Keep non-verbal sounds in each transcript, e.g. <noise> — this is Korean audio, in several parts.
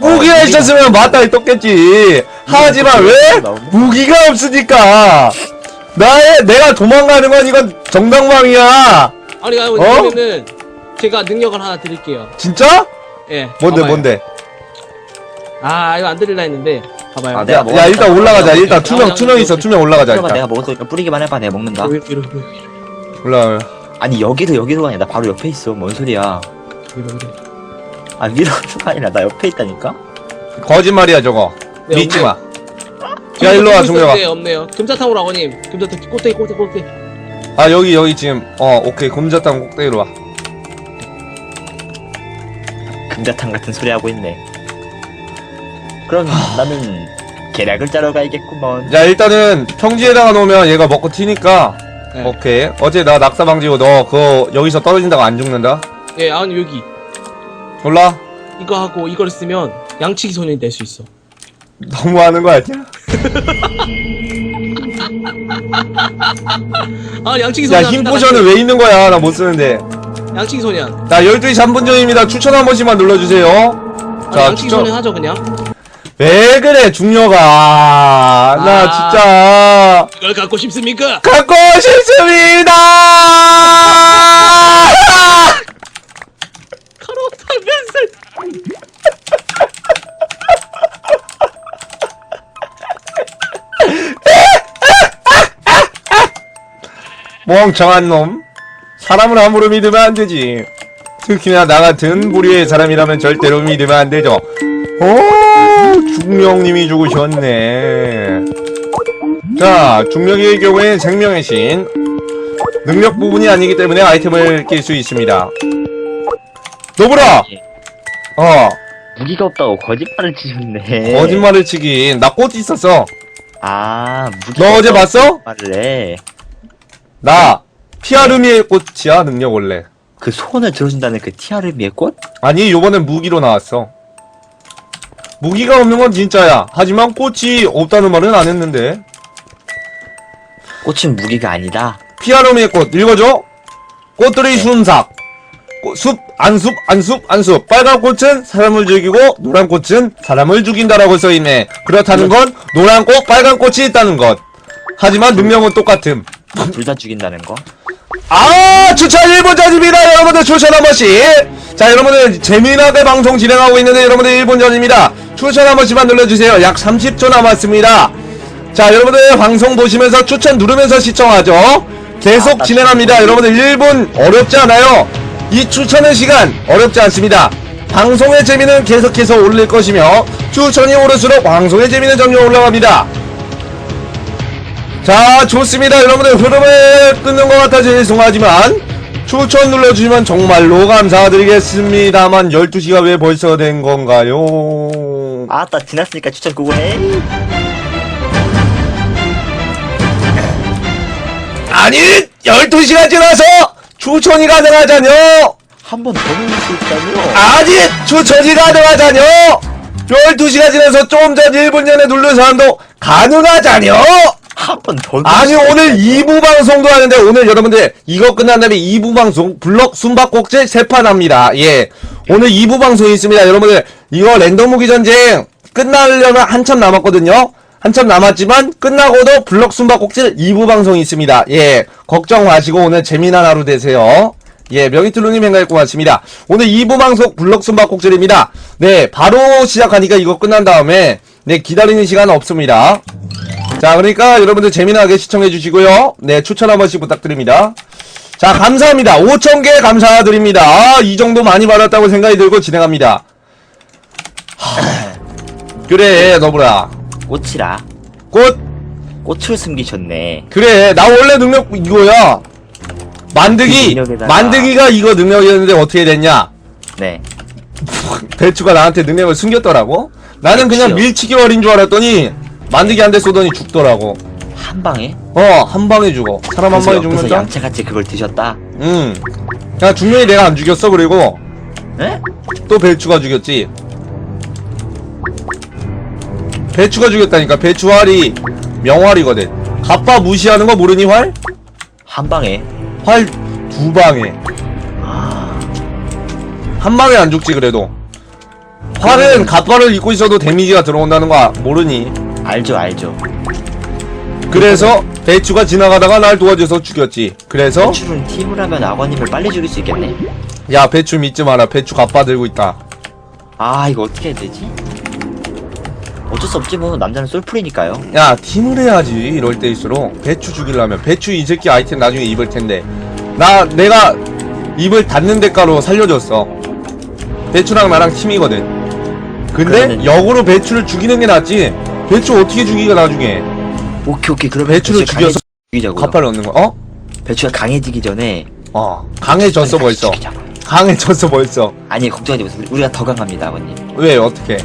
무기가 있었으면 마땅히 떴겠지. 하지만 왜? 무기가 없으니까. 나의, 내가 도망가는 건 이건 정당방위야. 아니 아니 어? 그러면은 제가 능력을 하나 드릴게요. 진짜? 예. 뭔데, 봐봐요. 뭔데? 아 이거 안 드릴라 했는데 봐봐요. 아, 내가 야, 먹었다. 일단 올라가자. 일단 야, 투명, 야, 투명 야, 있어. 야, 투명 올라가자, 잠깐만 내가 일단. 먹었으니까 뿌리기만 해봐 내가 먹는다 올라가. 아니 여기도 여기도 아니라 나 바로 옆에 있어 뭔 소리야 이러 이러. 아 위로가 아니라 나 옆에 있다니까 거짓말이야, 저거. 네, 믿지 마. 야, 일로 와, 금자탕 종혁아. 있었는데 없네요. 금자탕으로 아버님. 금자탕 꼭대기 꼭대기 꼭대기. 아, 여기, 여기 지금, 어, 오케이. 곰자탕 꼭대기로 와. 금자탕 같은 소리 하고 있네 그럼 나는 계략을 짜러 가야겠구먼 자, 일단은 평지에다가 놓으면 얘가 먹고 튀니까. 네. 오케이. 어제 나 낙사 방지고 너 그거 여기서 떨어진다고 안 죽는다? 예, 아니 여기 몰라? 이거 하고 이걸 쓰면 양치기 소년이 될 수 있어. 너무 하는 거 아니야? <laughs> 아 양치기 야, 소년. 힘 합시다, 포션은 왜 있는 거야? 나 못 쓰는데. 양치기 소년. 자, 12시 3분 전입니다. 추천 한 번씩만 눌러주세요. 아, 자, 양치기 추천. 소년 하죠 그냥. 왜 그래, 중녀가. 나 아. 진짜. 이걸 갖고 싶습니까? 갖고 싶습니다! 멍청한 놈. 사람을 함부로 믿으면 안 되지. 특히나 나 같은 부류의 사람이라면 절대로 믿으면 안 되죠. 오, 중령님이 죽으셨네. 자, 중령의 경우엔 생명의 신. 능력 부분이 아니기 때문에 아이템을 낄 수 있습니다. 노브라! 어, 무기가 없다고 거짓말을 치셨네 거짓말을 치긴. 나 꽃 있었어. 아 무기가 너 어제 봤어? 말을 해. 나, 피아르미의 꽃이야, 능력 원래. 그 소원을 들어준다는 그 티아르미의 꽃? 아니 요번엔 무기로 나왔어. 무기가 없는 건 진짜야. 하지만 꽃이 없다는 말은 안 했는데. 꽃은 무기가 아니다. 피아노미의 꽃 읽어줘. 꽃들의 순삭. 꽃, 숲 안숲 안숲 안숲. 빨간 꽃은 사람을 죽이고 노란 꽃은 사람을 죽인다라고 써있네. 그렇다는 건 노란 꽃 빨간 꽃이 있다는 것. 하지만 능력은 똑같음 둘 다 죽인다는 거? 아 추천 1분 전입니다. 여러분들 추천 한 번씩. 자 여러분들 재미나게 방송 진행하고 있는데 여러분들 1분 전입니다. 추천 한 번씩만 눌러주세요. 약 30초 남았습니다. 자 여러분들 방송 보시면서 추천 누르면서 시청하죠. 계속 아, 나 진행합니다. 여러분들 1분 어렵지 않아요. 이 추천의 시간 어렵지 않습니다. 방송의 재미는 계속해서 올릴 것이며 추천이 오를수록 방송의 재미는 점점 올라갑니다 자 좋습니다. 여러분들 흐름을 끊는 것 같아 죄송하지만 추천 눌러주시면 정말로 감사드리겠습니다만 12시가 왜 벌써 된 건가요? 아따 지났으니까 추천 그거 해. 아니 12시가 지나서 추천이 가능하다뇨 한번더 누를 수 있다며 아니 추천이 가능하다뇨 12시가 지나서 좀전 1분 전에 누른 사람도 가능하다뇨 한번더 아니 오늘 2부 방송도 하는데 오늘 여러분들 이거 끝난 다음에 2부 방송 블럭 숨바꼭질 세판 합니다. 예. 오늘 2부 방송이 있습니다. 여러분들 이거 랜덤 무기 전쟁 끝나려면 한참 남았거든요. 한참 남았지만 끝나고도 블럭 숨바꼭질 2부 방송이 있습니다. 예. 걱정 마시고 오늘 재미난 하루 되세요. 예, 명희틀루님 행가일 고맙습니다. 오늘 2부 방송 블럭 숨바꼭질입니다. 네, 바로 시작하니까 이거 끝난 다음에, 네, 기다리는 시간 없습니다. 자, 그러니까 여러분들 재미나게 시청해 주시고요. 네, 추천 한 번씩 부탁드립니다. 자, 감사합니다. 5,000개 감사드립니다. 아, 이 정도 많이 받았다고 생각이 들고 진행합니다. 하, 그래, 너브라. 꽃이라 꽃, 꽃을 숨기셨네 그래, 나 원래 능력 이거야. 만드기, 그 능력에다가- 만드기가 이거 능력이었는데 어떻게 됐냐? 네 <laughs> 배추가 나한테 능력을 숨겼더라고? 나는 그냥 그치요. 밀치기 어린 줄 알았더니, 만드기 한대 쏘더니 죽더라고. 한 방에 어, 한 방에 죽어. 사람 한 방에 옆에서 죽는다? 양채같이 그걸 드셨다 응. 야, 중년이 내가 안 죽였어, 그리고. 네? 또 배추가 죽였지. 배추가 죽였다니까. 배추 활이 명활이거든. 갑바 무시하는 거 모르니, 활? 한 방에 활 두 방에. 한 방에 안 죽지, 그래도. 활은 갑바를 입고 있어도 데미지가 들어온다는 거 모르니. 알죠 알죠. 그래서 배추가 지나가다가 날 도와줘서 죽였지. 그래서 배추는 팀을 하면 아버님을 빨리 죽일 수 있겠네. 야 배추 믿지 마라. 배추 갑바 들고 있다. 아 이거 어떻게 해야 되지? 어쩔 수 없지 뭐. 남자는 솔플이니까요. 야 팀을 해야지 이럴 때일수록. 배추 죽이려면. 배추 이 새끼 아이템 나중에 입을 텐데. 나 내가 입을 닫는 대가로 살려줬어. 배추랑 나랑 팀이거든 근데 역으로 배추를 죽이는 게 낫지 배추 어떻게 죽이가 나중에 오케이 오케이 그럼 배추를 죽여서 죽이자고요. 갑바를 얻는 거 어? 배추가 강해지기 전에 어 강해졌어 벌써 죽이자고. 강해졌어 벌써 아니 걱정하지 마세요. 우리가 더 강합니다 아버님. 왜 어떻게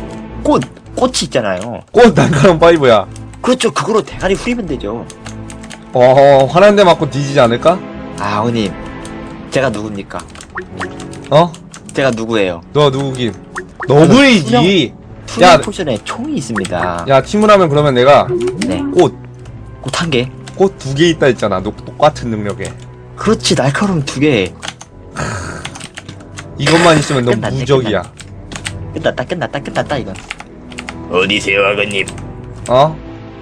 꽃 꽃이 있잖아요. 꽃 날카로운 파이브야 그렇죠 그거로 대가리 후리면 되죠. 어 화난 데 맞고 뒤지지 않을까? 아 아버님 제가 누굽니까? 어? 제가 누구예요? 너 누구긴 너구리지 투명 야. 포션에 총이 있습니다. 야 팀을 하면 그러면 내가 네. 꽃꽃한 개. 꽃두 개 있다 했잖아. 너, 똑같은 능력에. 그렇지 날카로움 두 개. 이것만 있으면 너 끝났네, 무적이야. 끝났다 끝났다 끝났다 이건. 어디세요 아버님? 어?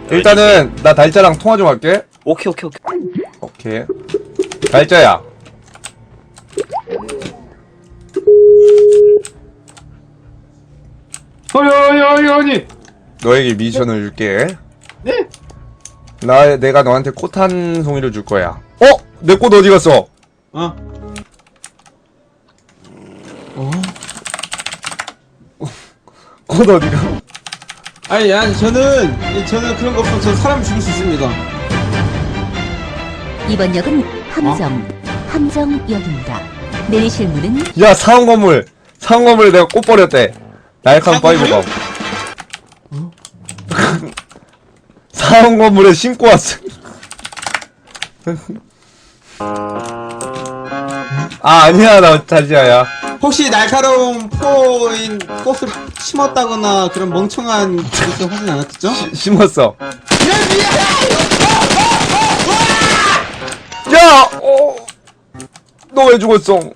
일단은 나 달짜랑 통화 좀 할게. 오케이 오케이 오케이. 오케이. 달짜야. 어이 어이 어이 어이 너에게 미션을 줄게. 네? 나 내가 너한테 꽃 한 송이를 줄 거야. 어? 내 꽃 어디 갔어? 어? 어? 꽃 어디가? 아니 아니 저는 저는 그런 거 없어 저 사람 죽일 수 있습니다 이번 역은 함정, 함정역입니다. 내리실 문은 야 사원 건물. 사원 건물에 내가 꽃 버렸대. 날카로운 파이브가. <laughs> 사원 건물에 심고 왔어. <laughs> 아 아니야 나 자지야야. 혹시 날카로운 포인 꽃을 심었다거나 그런 멍청한 짓을 하진 않았겠죠? 심었어. 야! 어. 너 왜 죽었어? <laughs>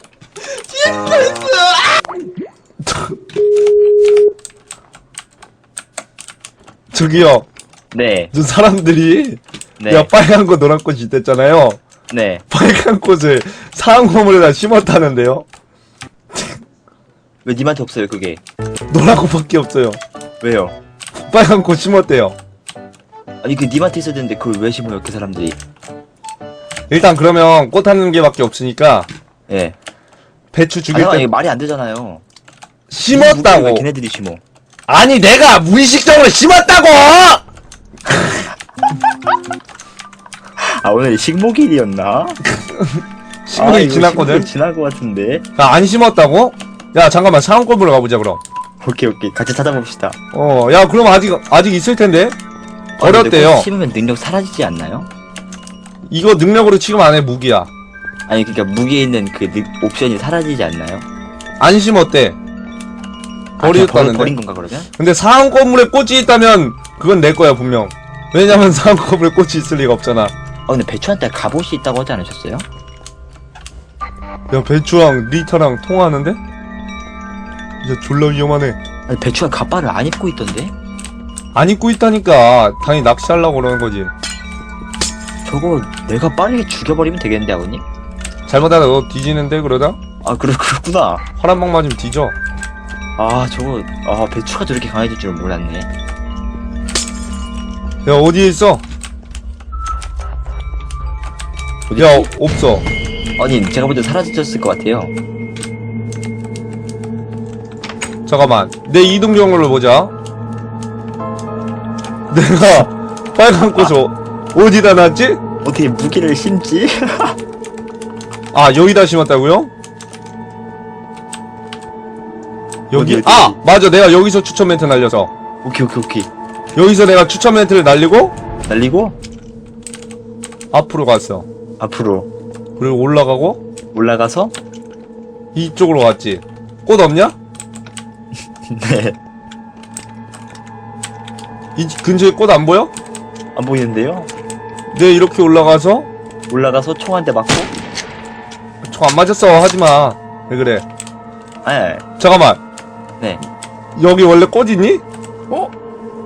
저기요, 네. 저 사람들이 네. 야 빨간 거 노란 꽃이 있댔잖아요. 네. 빨간 꽃을 사항고물에다 심었다는데요. 왜 님한테 없어요 그게? 노란 꽃밖에 없어요. 왜요? 빨간 꽃 심었대요. 아니 그 님한테 있어야 되는데 그걸 왜 심어요 그 사람들이? 일단 그러면 꽃 하는 게밖에 없으니까 예. 배추 죽일 아, 때 이게 말이 안 되잖아요. 왜 심었다고. 걔네들이 심어? 아니 내가 무의식적으로 심었다고! <laughs> 아 오늘 식목일이었나? <laughs> 시간이 이거 지났거든. 식목일 지난 것 같은데. 야, 안 심었다고? 야 잠깐만 상황권 보러 가보자 그럼. 오케이 오케이 같이 찾아봅시다. 어, 야 그럼 아직 아직 있을 텐데. 아, 근데 어렵대요. 꽃 심으면 능력 사라지지 않나요? 이거 능력으로 지금 안 해 무기야. 아니 그러니까 무기에 있는 그 능- 옵션이 사라지지 않나요? 안 심었대. 아, 그냥 버렸다는데. 버- 버린 건가 그러면? 근데 상황 건물에 꽃이 있다면 그건 내 거야 분명. 왜냐면 <laughs> 상황 건물에 꽃이 있을 리가 없잖아. 아 근데 배추한테 갑옷이 있다고 하지 않으셨어요? 야 배추랑 리타랑 통화하는데? 이제 졸라 위험하네. 아니 배추가 갑바를 안 입고 있던데? 안 입고 있다니까 당연히 낚시하려고 그러는 거지. 저거 내가 빠르게 죽여버리면 되겠는데 아버님? 잘못하다 너 뒤지는데 그러다? 아 그래 그렇구나. 활한방 맞으면 뒤져. 아 저거 아 배추가 저렇게 강해질 줄은 몰랐네. 야 어디에 있어? 야 없어. 아니 제가 볼때 사라졌을 것 같아요. 잠깐만 내 이동 경로를 보자 내가 빨간 꽃을 어디다 놨지? 어떻게 무기를 심지? <laughs> 아 여기다 심었다고요? 여기 아? 맞아 내가 여기서 추천 멘트 날려서 오케이 오케이 오케이. 여기서 내가 추천 멘트를 날리고 날리고 앞으로 갔어 앞으로 그리고 올라가고 올라가서 이쪽으로 갔지 꽃 없냐? <laughs> 네. 이 근처에 꽃 안 보여? 안 보이는데요? 내 이렇게 올라가서 올라가서 총 한 대 맞고 총안 맞았어 하지마 왜 그래 네. 잠깐만 네. 여기 원래 꽃 있니? 어?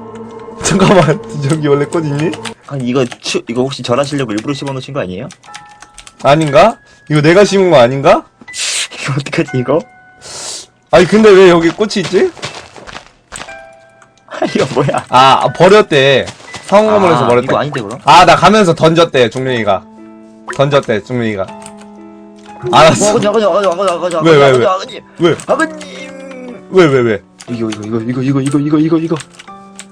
<laughs> 잠깐만 여기 원래 꽃 있니? 아니 이거 추, 이거 혹시 절하시려고 일부러 심어놓으신 거 아니에요? 아닌가? 이거 내가 심은 거 아닌가? <laughs> 이거 어떡하지 이거? 아니 근데 왜 여기 꽃이 있지? <laughs> 이거 뭐야? 아 버렸대 상호건물에서 아, 버렸대 이거 아닌데 그럼? 아 나 가면서 던졌대 종민이가 던졌대 종민이가 알았어 아버지 아버지 아버지 아버지 아버지 왜, 왜, 아버지 왜? 아버지 왜? 아버님 왜 왜 왜? 이거 이거 이거 이거 이거 이거 이거 이거 이거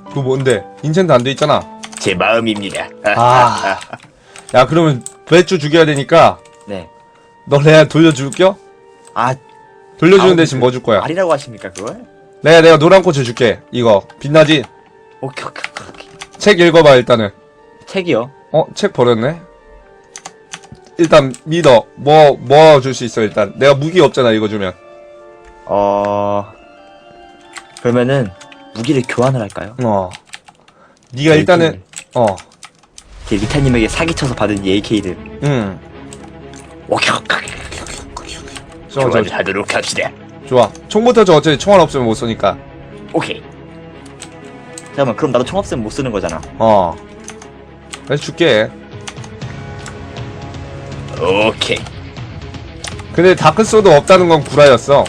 그거 뭔데? 인챈트 안 돼 있잖아 제 마음입니다. 아. 야 그러면 배추 죽여야 되니까 네. 너 내가 돌려줄겨? 아 돌려주는 아, 대신 뭐 줄 거야? 말이라고 하십니까 그걸? 내가 내가 노란 꽃을 줄게 이거 빛나지? 오케이 오케이 오케이, 오케이. 책 읽어봐 일단은 책이요? 어? 책 버렸네? 일단 믿어 뭐 뭐 줄 수 있어 일단 내가 무기 없잖아 이거 주면 어 그러면은 무기를 교환을 할까요? 어 네가 일단은 어제 리타님에게 사기쳐서 받은 이 AK를 응. 오케이 오케이 저, 저, 교환을 하도록 합시다. 좋아. 총부터 저 어차피 총알 없으면 못 쏘니까. 오케이. 잠깐만 그럼 나도 총 없으면 못 쓰는 거잖아. 어. 그래서 줄게. 오케이. 근데 다크소드 없다는 건 구라였어.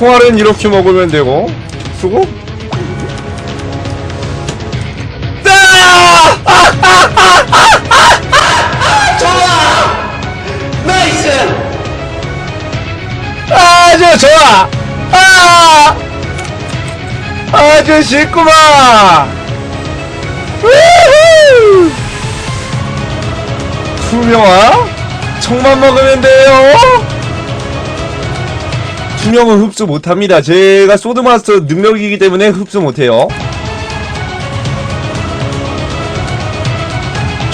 총알은 이렇게 먹으면 되고, 쓰고. 아주 좋아! 아! 아주 쉽구만! 우후! 투명화? 총만 먹으면 돼요? 투명은 흡수 못합니다. 제가 소드마스터 능력이기 때문에 흡수 못해요.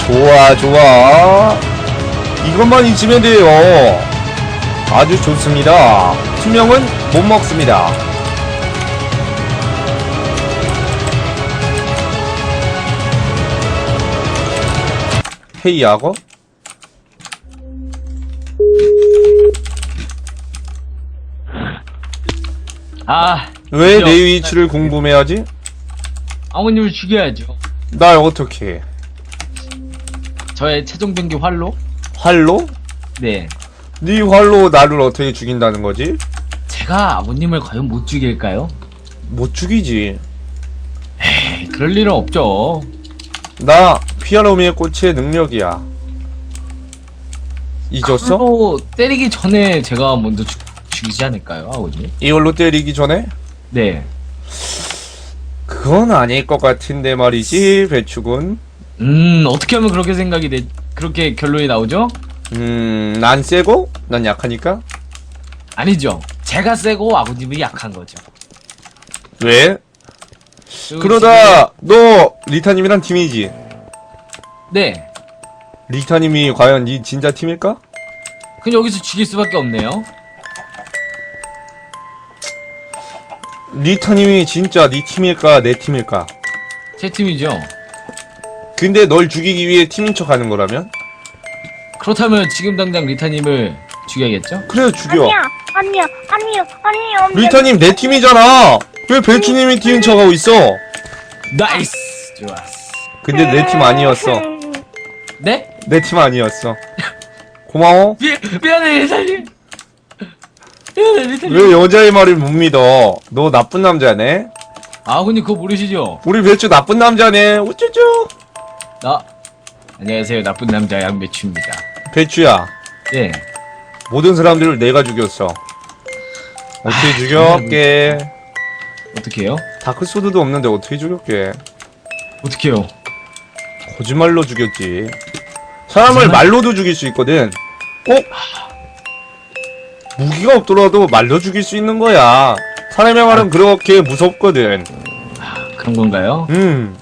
좋아, 좋아. 이것만 있으면 돼요. 아주 좋습니다. 투명은 못 먹습니다. 회의하고? 아, 왜 그죠? 내 위치를 궁금해하지? 아버님을 죽여야죠. 날 어떻게 해? 저의 최종 병기 활로? 활로? 네. 네 활로 나를 어떻게 죽인다는 거지? 제가 아버님을 과연 못 죽일까요? 못 죽이지. 에이, 그럴 일은 없죠. 나 피아노미의 꽃의 능력이야. 잊었어? 때리기 전에 제가 먼저 죽, 죽이지 않을까요, 아버님? 이걸로 때리기 전에? 네. 그건 아닐 것 같은데 말이지, 배축은. 음, 어떻게 하면 그렇게 생각이 돼, 그렇게 결론이 나오죠? 음, 난 세고, 난 약하니까? 아니죠. 제가 세고 아버님이 약한 거죠. 왜? 그리고 그러다, 너, 리타님이랑 팀이지? 네. 리타님이 과연 네 진짜 팀일까? 그럼 여기서 죽일 수밖에 없네요. 리타님이 진짜 네 팀일까, 내 팀일까? 제 팀이죠. 근데 널 죽이기 위해 팀인 척 하는 거라면? 그렇다면 지금 당장 리타님을 죽여야겠죠? 그래, 죽여. 아니야, 아니야, 아니요, 아니요. 리타님 내 팀이잖아! 왜 배추님이 팀인 척 하고 있어? 나이스! 좋았어. 근데 내 팀 아니었어. 네? 내 팀 아니었어. 고마워. 미, 미안해, 리타님! 왜 여자의 말을 못 믿어? 너 나쁜 남자네? 아버님 그거 모르시죠? 우리 배추 나쁜 남자네. 어쩌죠? 나, 안녕하세요. 나쁜 남자 양배추입니다. 배추야. 네. 모든 사람들을 내가 죽였어. 어떻게 죽였게? 어떻게 해요? 다크 소드도 없는데 어떻게 죽였게? 어떻게 해요? 거짓말로 죽였지. 사람을 거짓말? 말로도 죽일 수 있거든. 어? 무기가 없더라도 말로 죽일 수 있는 거야. 사람의 말은 그렇게 무섭거든. 그런 건가요? 음.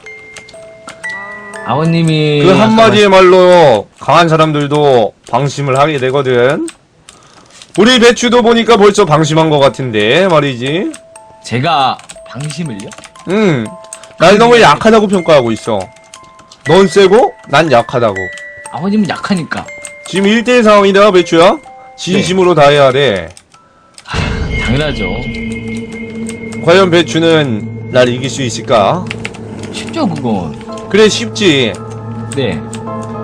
아버님이. 그 한마디의 말로 강한 사람들도 방심을 하게 되거든. 우리 배추도 보니까 벌써 방심한 것 같은데 말이지. 제가 방심을요? 음. 날 너무 약하다고 평가하고 있어. 넌 세고 난 약하다고. 아버님은 약하니까. 지금 1대1 상황이다 배추야. 진심으로 다해야 돼. 당연하죠. 과연 배추는 날 이길 수 있을까? 쉽죠, 그건. 그래 쉽지. 네.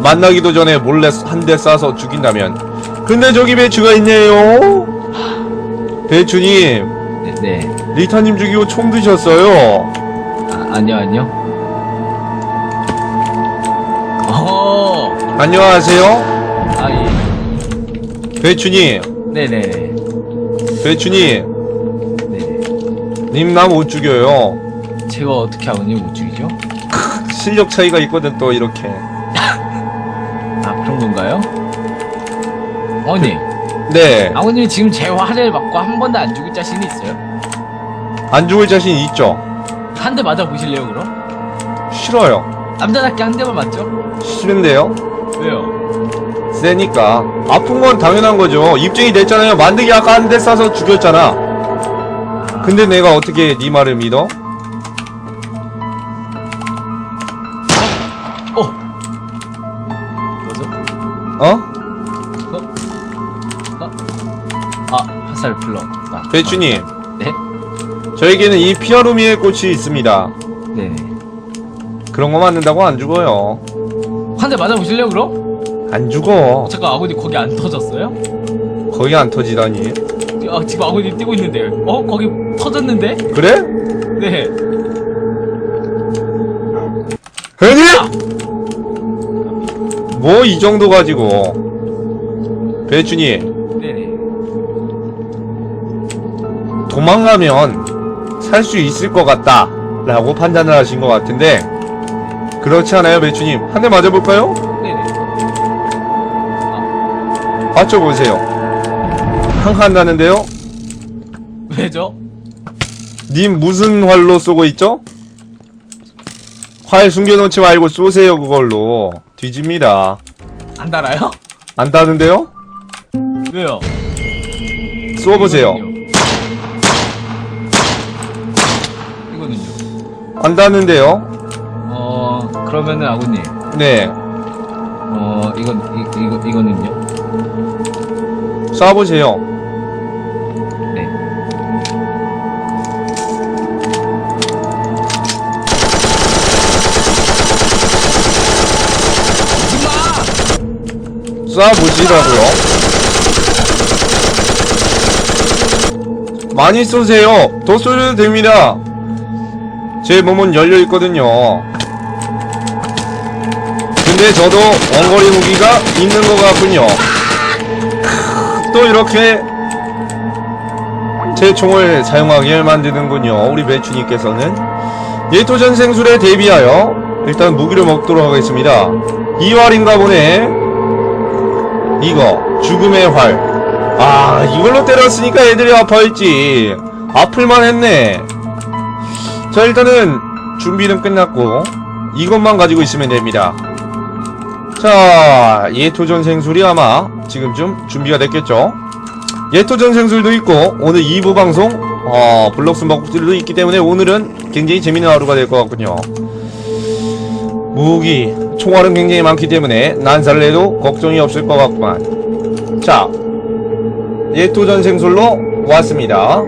만나기도 전에 몰래 한 대 쏴서 죽인다면. 근데 저기 배추가 있네요. 배추님, 네, 네. 리타님 죽이고 총 드셨어요. 아, 아니요, 아니요. 어, 안녕하세요. 배추님, 네네네. 배추님, 네. 님 나 못 죽여요. 제가 어떻게 아버님 못 죽이죠? 실력 차이가 있거든 또 이렇게. <laughs> 아, 그런 건가요? 어머니, 네, 아버님이 지금 제 화를 맞고 한 번도 안 죽을 자신이 있어요? 안 죽을 자신 있죠. 한 대 맞아 보실래요, 그럼? 싫어요. 남자답게 한 대만 맞죠? 싫은데요. 세니까 아픈 건 당연한 거죠. 입증이 됐잖아요. 만드기 아까 한대 쏴서 죽였잖아. 근데 내가 어떻게 네 말을 믿어? 어! 뭐죠? 어? 아, 화살 불렀다. 배추님, 네? 저에게는 이 피아루미의 꽃이 있습니다. 네네. 그런 거 맞는다고 안 죽어요. 한 대 맞아 보실래요, 그럼? 안 죽어. 잠깐 아버님 거기 안 터졌어요? 거기 안 터지다니. 아, 지금 아버님 뛰고 있는데. 어? 거기 터졌는데? 그래? 네. 아니? 뭐 이 정도 가지고. 배추님, 네네. 도망가면 살 수 있을 것 같다. 라고 판단을 하신 것 같은데, 그렇지 않아요, 배추님? 한 대 맞아볼까요? 네네. 맞춰보세요. 한칸 나는데요? 왜죠? 님 무슨 활로 쏘고 있죠? 활 숨겨놓지 말고 쏘세요, 그걸로. 뒤집니다. 안 달아요? 안 따는데요? 왜요? 쏘보세요. 이거는요? 안 따는데요? 어, 그러면은 아버님. 네. 어, 이건, 이, 이거, 이거는요? 쏴보세요. 네. 쏴보시라고요. 많이 쏘세요. 더 쏘셔도 됩니다. 제 몸은 열려 있거든요. 근데 저도 원거리 무기가 있는 것 같군요. 또 이렇게 제 총을 사용하게 만드는군요. 우리 배추님께서는 예토 전 생술에 대비하여 일단 무기를 먹도록 하겠습니다. 이 활인가 보네. 이거 죽음의 활. 아 이걸로 때렸으니까 애들이 아파했지. 아플만 했네. 자 일단은 준비는 끝났고 이것만 가지고 있으면 됩니다. 자 예토전 생술이 아마 지금쯤 준비가 됐겠죠. 예토전 생술도 있고 오늘 2부 방송 어, 블록 숨바꼭질도 있기 때문에 오늘은 굉장히 재밌는 하루가 될 것 같군요. 무기, 총알은 굉장히 많기 때문에 난사를 해도 걱정이 없을 것 같구만. 자, 예토전 생술로 왔습니다.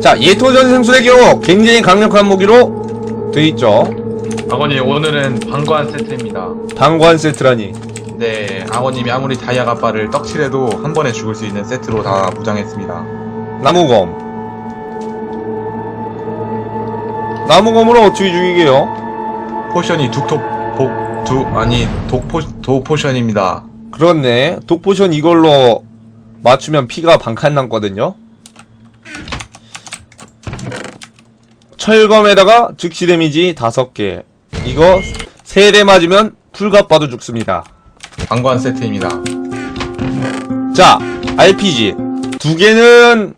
자, 예토전 생술의 경우 굉장히 강력한 무기로 돼 있죠. 아버님 오늘은 방관 세트입니다. 방관 세트라니. 네, 아버님이 아무리 다이아 가 빠를 떡칠해도 한 번에 죽을 수 있는 세트로 다 무장했습니다. 나무검. 나무검으로 어떻게 죽이게요? 포션이 두톡 복두 아니 독포 도 포션입니다. 그렇네. 독포션 이걸로 맞추면 피가 반칸 남거든요. 철검에다가 즉시 데미지 5개. 이거 3대 맞으면 풀갑 봐도 죽습니다. 방관 세트입니다. 자, RPG. 두 개는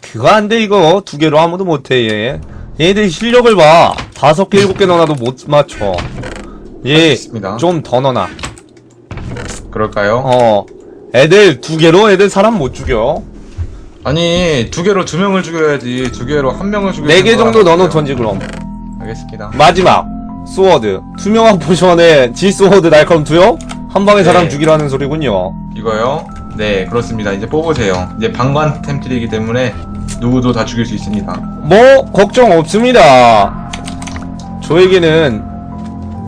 그거 안 돼 이거. 두 개로 아무도 못해 얘. 얘들 실력을 봐. 다섯 개 일곱 개 넣어놔도 못 맞춰. 얘 알겠습니다. 좀 더 넣어놔. 그럴까요? 어. 애들 두 개로 애들 사람 못 죽여. 아니 두 개로 두 명을 죽여야지 두 개로 한 명을 죽여. 네 개 정도 넣어놓던지 그럼. 알겠습니다. 마지막 스워드. 투명한 포션에 지 스워드 날카로움 투여? 한 방에 사람 네. 죽이라는 소리군요. 이거요. 네 그렇습니다. 이제 뽑으세요. 이제 방관 템트리이기 때문에 누구도 다 죽일 수 있습니다. 뭐 걱정 없습니다. 저에게는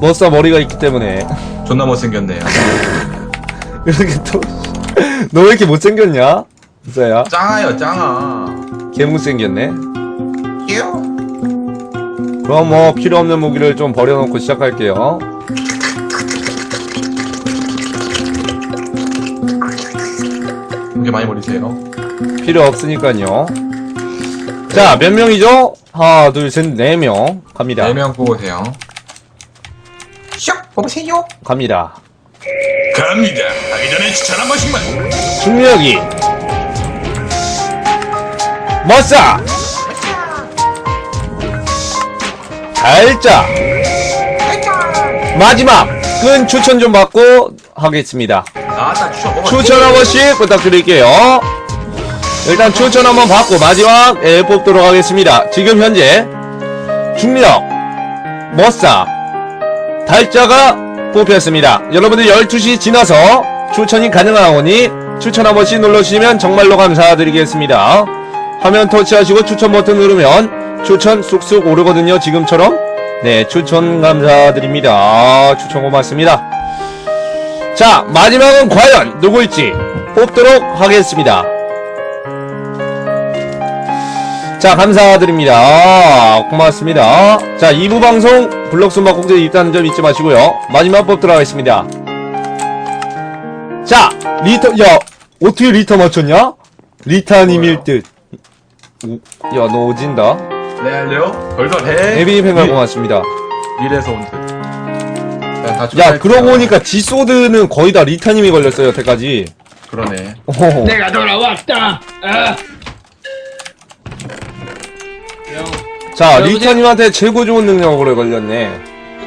머싸 머리가 있기 때문에 <laughs> 존나 못생겼네요. <laughs> 이렇게 또 <laughs> 너 왜 이렇게 못생겼냐? 이사야 짱아요 짱아. 개 못생겼네. 끼요. 그럼 뭐 필요 없는 무기를 좀 버려놓고 시작할게요. 이렇게 많이 버리세요. 필요 없으니까요. 자, 몇 명이죠? 하나, 둘, 셋, 네 명. 갑니다. 4명 뽑으세요. 슉 뽑으세요. 갑니다. 갑니다. 하기 전에 추천 한 번씩만. 중력이. 머싸! 달자! 마지막! 끈 추천 좀 받고 하겠습니다. 아따 추천 뽑아. 추천 한 번씩 부탁드릴게요. 일단 추천 한번 받고 마지막 에 뽑도록 하겠습니다. 지금 현재 중력, 머싸, 달자가 뽑혔습니다. 여러분들 12시 지나서 추천이 가능하오니 추천 한 번씩 눌러주시면 정말로 감사드리겠습니다. 화면 터치하시고 추천 버튼 누르면 추천 쑥쑥 오르거든요. 지금처럼. 네, 추천 감사드립니다. 추천 고맙습니다. 자, 마지막은 과연 누구일지 뽑도록 하겠습니다. 자, 감사드립니다. 고맙습니다. 자, 2부 방송 블록순박 공제 입단 점 잊지 마시고요. 마지막 뽑도록 하겠습니다. 자, 리터, 야, 어떻게 리터 맞췄냐? 리타님일 듯. 오, 야, 너 오진다. 네 할래요? 덜덜해. 에비니 팬가 미- 고맙습니다. 미래에서 온 듯. 자, 다 야. 그러고 보니까 지소드는 거의 다 리타님이 걸렸어요, 여태까지. 그러네. 오호. 내가 돌아왔다. 아. 자, 여보세요? 리타님한테 최고 좋은 능력으로 걸렸네.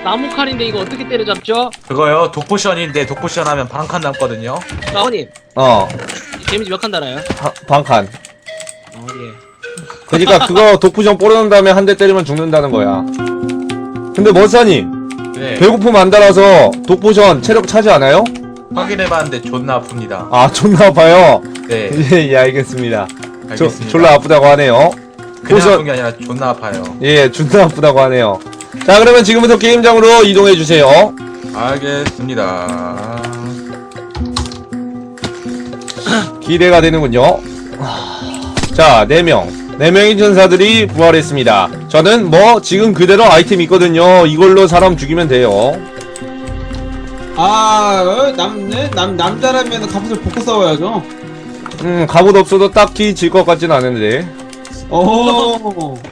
나무 칼인데 이거 어떻게 때려잡죠? 그거요 독포션인데 독포션 하면 반칸 남거든요. 라원님 어, 데미지 몇 칸 달아요? 바- 반칸. 어, 예. 그러니까 <laughs> 그거 독푸션 뿌려놓은 다음에 한 대 때리면 죽는다는 거야. 근데 머사님, 네. 배고픔 안 달아서 독포션 체력 차지 않아요? 확인해봤는데 존나 아픕니다. 아, 존나 아파요. 네. <laughs> 예, 예, 알겠습니다. 저, 알겠습니다. 졸라 아프다고 하네요. 그냥 아픈 게 아니라 존나 아파요. 예, 존나 아프다고 하네요. 자, 그러면 지금부터 게임장으로 이동해 주세요. 알겠습니다. 기대가 되는군요. 자, 4명. 4명의 전사들이 부활했습니다. 저는 뭐, 지금 그대로 아이템 있거든요. 이걸로 사람 죽이면 돼요. 아, 어, 남, 네? 남, 남자라면 갑옷을 벗고 싸워야죠. 음, 갑옷 없어도 딱히 질 것 같진 않은데. 오. <laughs>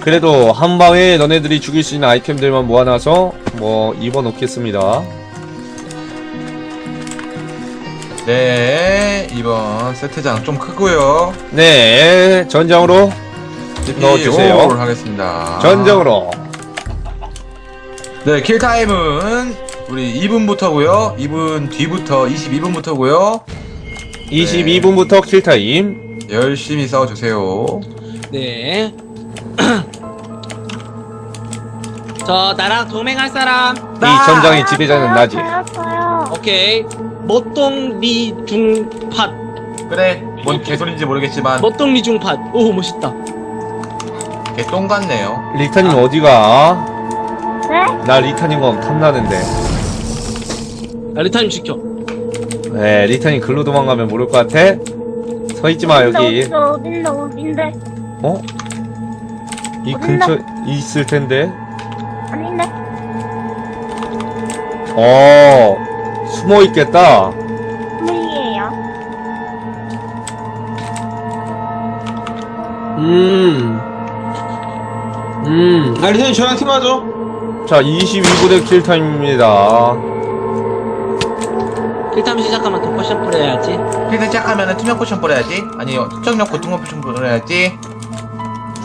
그래도 한 방에 너네들이 죽일 수 있는 아이템들만 모아놔서 뭐 입어놓겠습니다. 네, 이번 세트장 좀 크고요. 네, 전장으로 넣어주세요. TP5 하겠습니다. 전장으로. 네, 킬타임은 우리 2분부터고요. 2분 뒤부터 22분부터고요. 22분부터 킬타임. 열심히 싸워주세요. 네. <clears throat> 저 나랑 동맹할 사람. 이 전장의 지배자는 나지. 저요, 저요. 오케이. 모똥리 중팟. 그래, 뭔 개소리인지 모르겠지만 모똥리 중팟. 오 멋있다. 개똥 같네요. 리타님 어디가? 네? 나 리타님 건 탐나는데. 아, 리타님 지켜. 네, 리타님 글로 도망가면 모를 것 같아? 서 있지 마, 여기. 어딘데, 어딘데, 어딘데? 어? 이 근처 있을 텐데. 아닌데? 어, 숨어 있겠다. 분명이에요. 음. 음. 아, 리선이 저랑 팀하죠? 자, 22분의 킬타임입니다. 일타임 시작하면 독포션 뿌려야지. 킬타 시작하면은 투명 포션 뿌려야지. 아니, 특정력 고통력 포션 뿌려야지.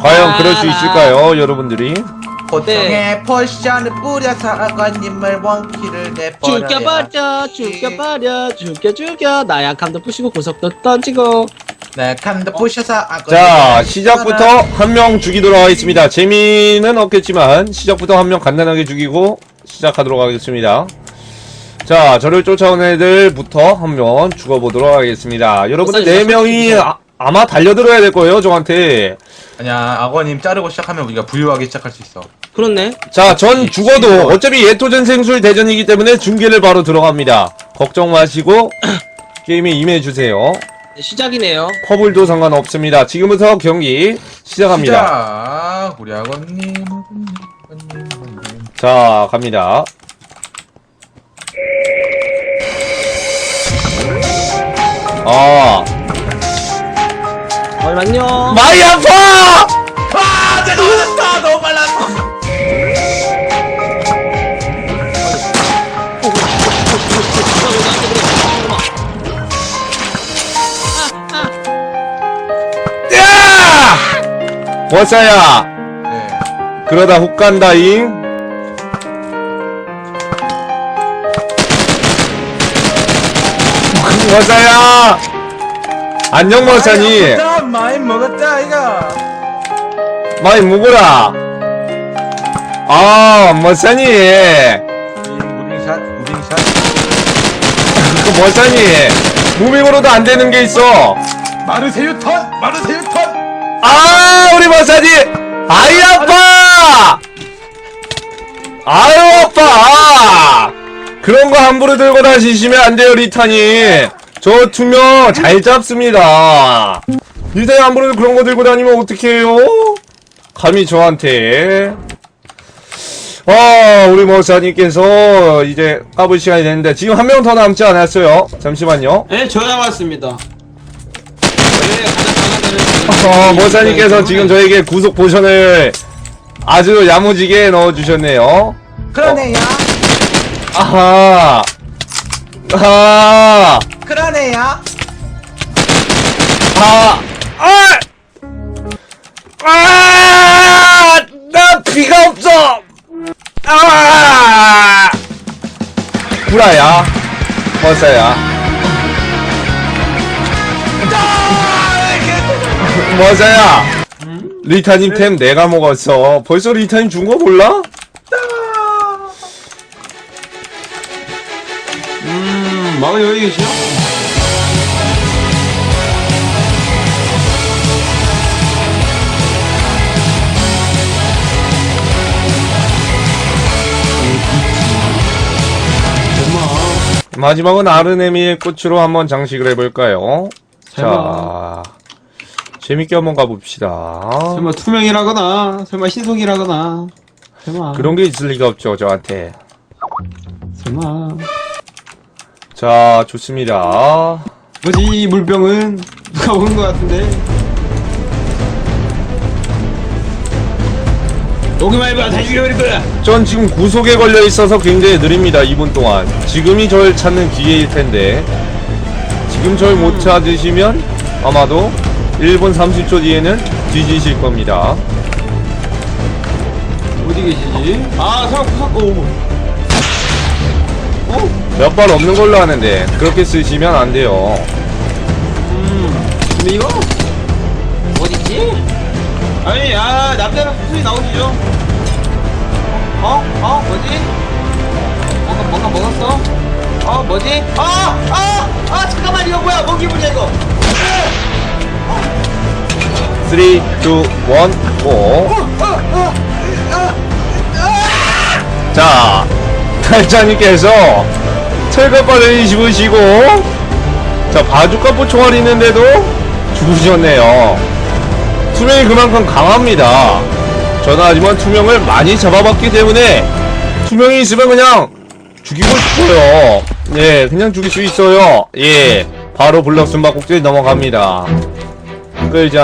과연 그럴 수 알아. 있을까요, 여러분들이? 고통의 포션을 뿌려서 아버님을 원키를 내버려야 죽여버려, 죽여버려, 죽여, 죽여. 나약함도 부시고 구석도 던지고. 네, 칸도 부셔서 자, 시작부터 한 명 죽이도록 하겠습니다. 재미는 없겠지만, 시작부터 한 명 간단하게 죽이고, 시작하도록 하겠습니다. 자, 저를 쫓아오는 애들부터 한번 죽어보도록 하겠습니다. 여러분들 목사님, 네 명이 목사님. 아, 아마 달려들어야 될 거예요, 저한테. 아니야 악어님 자르고 시작하면 우리가 부유하게 시작할 수 있어 그렇네. 자, 전 죽어도 어차피 예토전 생술 대전이기 때문에 중계를 바로 들어갑니다. 걱정 마시고 <clears throat> 게임에 임해주세요. 네, 시작이네요. 퍼블도 상관없습니다. 지금부터 경기 시작합니다. 시작 우리 악어님. 자, 갑니다. 아, 얼만요? 많이 아파! 아 내가 맞았다 너무 빨랐어 야! 네 그러다 훅 간다잉. 워싸야! 안녕, 워싸니. 아, 많이 먹었다 이가 많이 먹어라. 아, 워싸니. 무빙샷 무빙샷 그 워싸니. 무빙으로도 안 되는 게 있어. 마르세유 턴 마르세유 턴 아, 우리 머사지! 아이, 아파! 아유, 아파! 그런 거 함부로 들고 다니시면 안 돼요, 리타님. 저 투명 잘 잡습니다. 리타님 함부로 그런 거 들고 다니면 어떡해요? 감히 저한테. 아, 우리 머사님께서 이제 까불 시간이 됐는데, 지금 한 명 더 남지 않았어요. 잠시만요. 네, 저 남았습니다. 어, 모사님께서 지금 저에게 구속 포션을 아주 야무지게 넣어주셨네요. 그러네요 아하. 아하. 그러네요 아. 아! 아! 나 피가 없어! 아! 구라야. 머사야. 머사야. 리타님 템 내가 먹었어. 벌써 리타님 준 거 몰라? 음, 마을 여기 계시죠? 마지막은 아르네미의 꽃으로 한번 장식을 해볼까요? 자, 설마. 재밌게 한번 가봅시다. 설마 투명이라거나, 설마 신속이라거나, 설마, 그런 게 있을 리가 없죠, 저한테. 설마. 자, 좋습니다. 뭐지, 이 물병은? <laughs> 누가 먹은 것 같은데? 오기만 해봐, 다 죽여버릴 거야! 전 지금 구속에 걸려 있어서 굉장히 느립니다, 2분 동안. 지금이 절 찾는 기회일 텐데. 지금 절 못 찾으시면 아마도 1분 30초 뒤에는 뒤지실 겁니다. 어디 계시지? 아, 구석, 오. 어? 몇 발 없는 걸로 아는데, 그렇게 쓰시면 안 돼요. 음, 근데 이거? 어디지? 아니, 아, 남자는 무슨 나오시죠? 어? 어? 뭐지? 뭔가 뭔가 먹었어? 어? 뭐지? 아! 아! 아! 잠깐만 이거 뭐야? 뭔 기분이야 이거? 3, 2, 1, 고! 자, 탈자님께서 철갑바를 집으시고, 자, 바주카포 총알이 있는데도 죽으셨네요. 투명이 그만큼 강합니다. 저는 하지만 투명을 많이 잡아봤기 때문에, 투명이 있으면 그냥 죽이고 싶어요. 예, 그냥 죽일 수 있어요. 예, 바로 블럭 숨바꼭질 넘어갑니다. 끌지